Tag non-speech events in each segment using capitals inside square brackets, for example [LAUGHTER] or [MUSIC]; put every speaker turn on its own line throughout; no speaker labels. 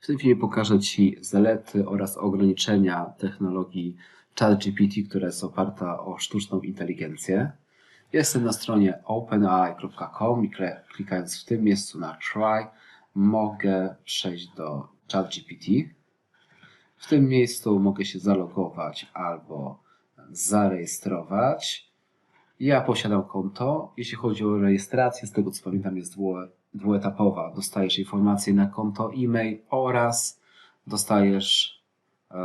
W tym filmie pokażę Ci zalety oraz ograniczenia technologii ChatGPT, która jest oparta o sztuczną inteligencję. Jestem na stronie openai.com i klikając w tym miejscu na Try mogę przejść do ChatGPT. W tym miejscu mogę się zalogować albo zarejestrować. Ja posiadam konto. Jeśli chodzi o rejestrację, z tego co pamiętam, jest dwu- dwuetapowa. Dostajesz informacje na konto e-mail oraz dostajesz e,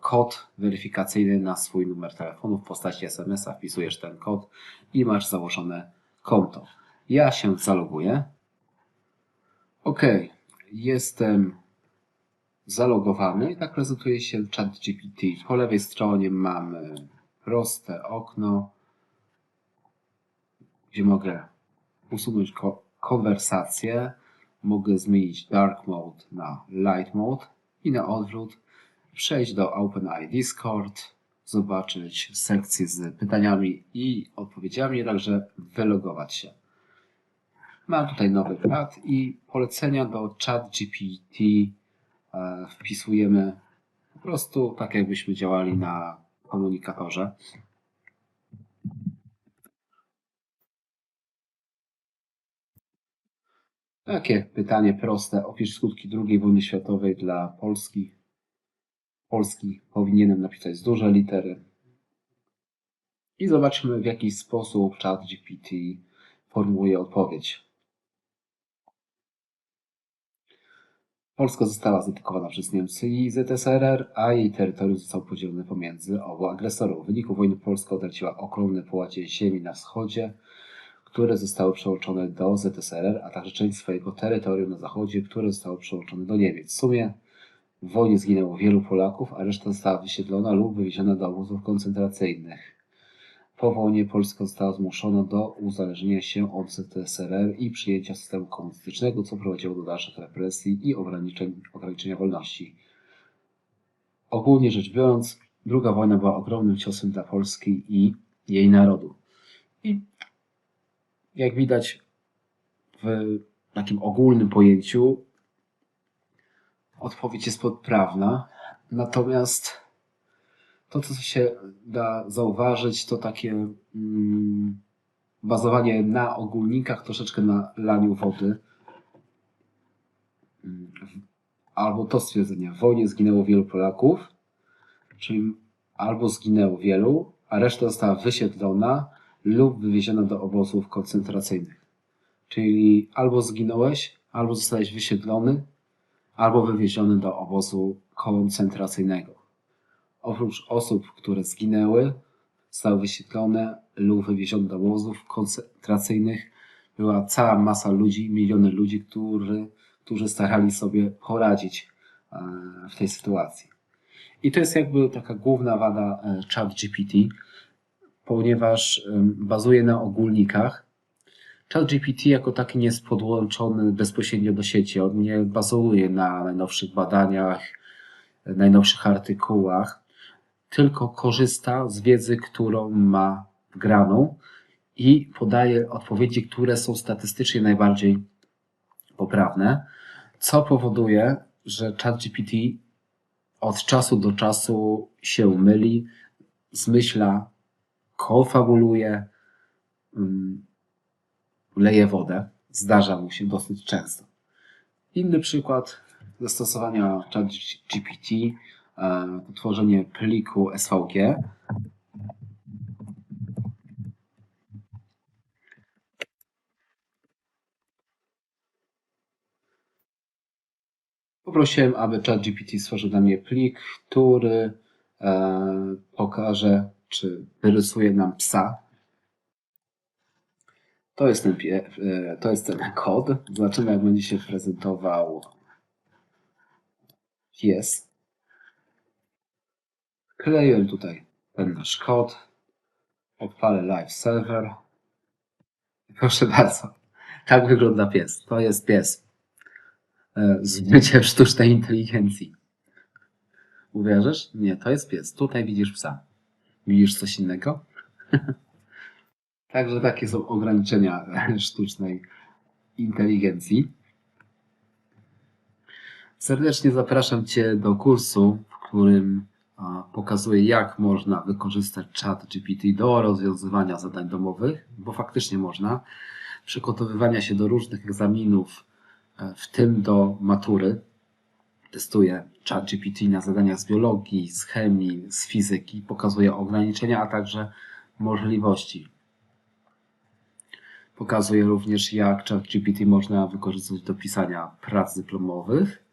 kod weryfikacyjny na swój numer telefonu w postaci SMS-a. Wpisujesz ten kod i masz założone konto. Ja się zaloguję. OK, jestem zalogowany tak prezentuje się ChatGPT. Po lewej stronie mamy proste okno, gdzie mogę usunąć ko- konwersację, mogę zmienić dark mode na light mode i na odwrót przejść do OpenAI Discord, zobaczyć sekcję z pytaniami i odpowiedziami, także wylogować się. Mam tutaj nowy pad i polecenia do ChatGPT e, wpisujemy po prostu tak, jakbyśmy działali na komunikatorze. Takie pytanie proste. Opisz skutki II wojny światowej dla Polski. Polski powinienem napisać z duże litery. I zobaczmy, w jaki sposób ChatGPT formułuje odpowiedź. Polska została zaatakowana przez Niemcy i ZSRR, a jej terytorium zostało podzielone pomiędzy obu agresorów. W wyniku wojny Polska utraciła ogromne połacie ziemi na wschodzie, które zostały przełączone do ZSRR, a także część swojego terytorium na zachodzie, które zostało przełączone do Niemiec. W sumie w wojnie zginęło wielu Polaków, a reszta została wysiedlona lub wywieziona do obozów koncentracyjnych. Po wojnie Polska została zmuszona do uzależnienia się od ZSRR i przyjęcia systemu komunistycznego, co prowadziło do dalszych represji i ograniczenia wolności. Ogólnie rzecz biorąc, druga wojna była ogromnym ciosem dla Polski i jej narodu. I jak widać w takim ogólnym pojęciu, odpowiedź jest poprawna. Natomiast to, co się da zauważyć, to takie mm, bazowanie na ogólnikach, troszeczkę na laniu wody. Albo to stwierdzenie, w wojnie zginęło wielu Polaków, czyli albo zginęło wielu, a reszta została wysiedlona lub wywieziona do obozów koncentracyjnych. Czyli albo zginąłeś, albo zostałeś wysiedlony, albo wywieziony do obozu koncentracyjnego. Oprócz osób, które zginęły, zostały wysiedlone lub wywiezione do obozów koncentracyjnych, była cała masa ludzi, miliony ludzi, którzy, którzy starali sobie poradzić e, w tej sytuacji. I to jest jakby taka główna wada e, ChatGPT, ponieważ bazuje na ogólnikach. ChatGPT jako taki nie jest podłączony bezpośrednio do sieci. On nie bazuje na najnowszych badaniach, najnowszych artykułach, tylko korzysta z wiedzy, którą ma wgraną i podaje odpowiedzi, które są statystycznie najbardziej poprawne, co powoduje, że ChatGPT od czasu do czasu się myli, zmyśla, konfabuluje, mm, leje wodę. Zdarza mu się dosyć często. Inny przykład zastosowania ChatGPT e, to tworzenie pliku SVG. Poprosiłem, aby ChatGPT stworzył dla mnie plik, który e, pokaże, czy wyrysuje nam psa. To jest ten, e, to jest ten kod. Zobaczymy, jak będzie się prezentował pies. Kleję tutaj ten nasz kod. Odpalę live server. Proszę bardzo. Tak wygląda pies. To jest pies. E, Z byciem sztucznej inteligencji. Uwierzysz? Nie, to jest pies. Tutaj widzisz psa. Widzisz coś innego? [LAUGHS] Także takie są ograniczenia [LAUGHS] sztucznej inteligencji. Serdecznie zapraszam Cię do kursu, w którym pokazuję, jak można wykorzystać chat GPT do rozwiązywania zadań domowych, bo faktycznie można, przygotowywania się do różnych egzaminów, e, w tym do matury. Testuję chat GPT na zadaniach z biologii, z chemii, z fizyki, pokazuję ograniczenia, a także możliwości. Pokazuję również, jak ChatGPT można wykorzystać do pisania prac dyplomowych.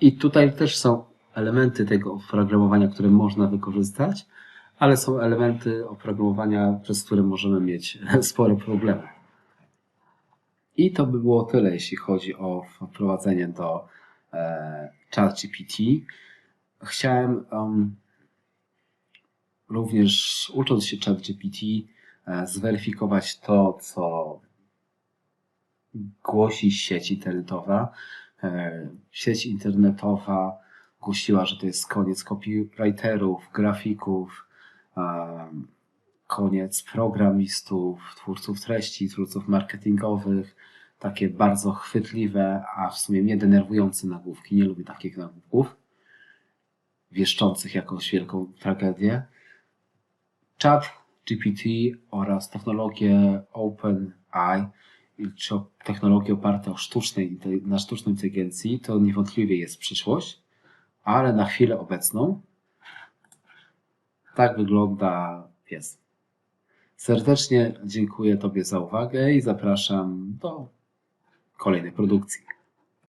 I tutaj też są elementy tego oprogramowania, które można wykorzystać, ale są elementy oprogramowania, przez które możemy mieć [LAUGHS] spore problemy. I to by było tyle, jeśli chodzi o wprowadzenie do ChatGPT. Chciałem um, również, ucząc się ChatGPT, e, zweryfikować to, co głosi sieć internetowa. E, Sieć internetowa głosiła, że to jest koniec copywriterów, grafików, koniec programistów, twórców treści, twórców marketingowych. Takie bardzo chwytliwe, a w sumie mnie denerwujące nagłówki. Nie lubię takich nagłówków, wieszczących jakąś wielką tragedię. Chat GPT oraz technologie OpenAI, czy technologie oparte o sztucznej, na sztucznej inteligencji, to niewątpliwie jest przyszłość, ale na chwilę obecną tak wygląda pies. Serdecznie dziękuję Tobie za uwagę i zapraszam do kolejnej produkcji.